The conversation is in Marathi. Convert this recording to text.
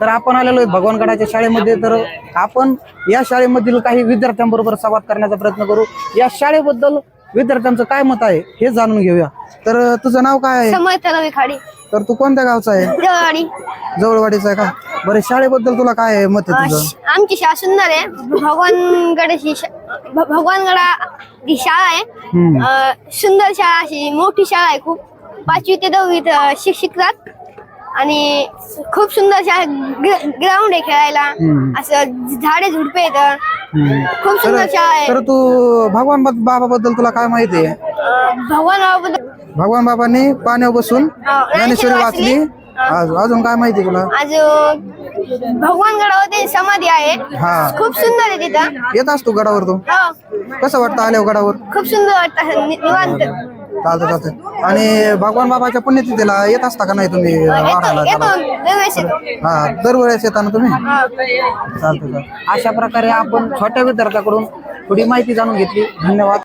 तर आपण आलेलो आहे भगवानगडाच्या शाळेमध्ये. तर आपण या शाळेमधील काही विद्यार्थ्यांबरोबर संवाद करण्याचा प्रयत्न करू. या शाळेबद्दल विद्यार्थ्यांचं काय मत आहे हे जाणून घेऊया. तर तुझं नाव काय आहे? खाडी. तर तू कोणत्या गावचा आहे? जवळवाडी जवळवाडीचा आहे का? बरं शाळेबद्दल तुला काय आहे मत आहे तुझं? आमची शाळा सुंदर आहे. भगवानगडाची शा- भ- भगवानगडा ही शाळा आहे. हम्म. अं, सुंदर शाळा अशी मोठी शाळा आहे खूप. पाचवी ते दहावी इथं शिक्षितात आणि खूप सुंदर शाळा ग्राउंड आहे खेळायला. असं झाडे झुडपे आहेत. हम्म. खूप सुंदर शाळा आहे. तर तू भगवान बाबा बद्दल तुला काय माहिती आहे? भगवान बाबाबद्दल भगवान बाबांनी पाण्यावर बसून हा, ज्ञानेश्वरी वाचली. आज अजून काय माहिती तुला? आज भगवानगडावर ते समाधी आहे. हा. खूप सुंदर आहे तिथं. येत असतो गडावर तू? हो. कसं वाटतं आल्यावर गडावर? खूप सुंदर वाटतं. असं नि- निवांत चालतं चालतं आणि भगवान बाबाच्या पुण्यतिथीला येत असता का नाही तुम्ही वाढायला त्याला? दरवेळेस येतो. हा दरवेळेस येताना तुम्ही? हा. चालतं चालतं अशा प्रकारे आपण छोट्या विद्यार्थ्याकडून थोडी माहिती जाणून घेतली. धन्यवाद.